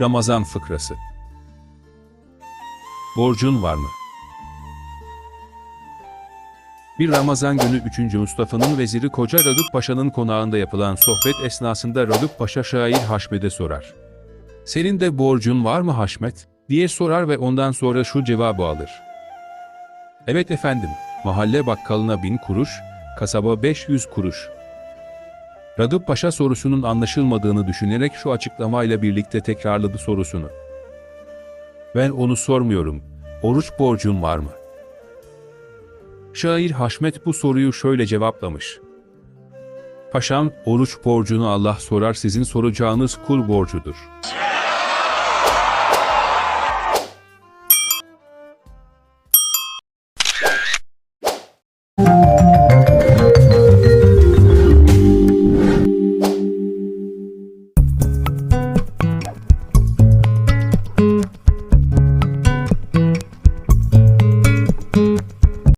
Ramazan fıkrası. Borcun var mı? Bir Ramazan günü 3. Mustafa'nın veziri Koca Ragıp Paşa'nın konağında yapılan sohbet esnasında Ragıp Paşa şair Haşmet'e sorar. Senin de borcun var mı Haşmet? diye sorar ve ondan sonra şu cevabı alır. Evet efendim, mahalle bakkalına bin kuruş, kasaba 500 kuruş. Ragıp Paşa sorusunun anlaşılmadığını düşünerek şu açıklamayla birlikte tekrarladı sorusunu. Ben onu sormuyorum. Oruç borcun var mı? Şair Haşmet bu soruyu şöyle cevaplamış. Paşam, oruç borcunu Allah sorar sizin soracağınız kul borcudur.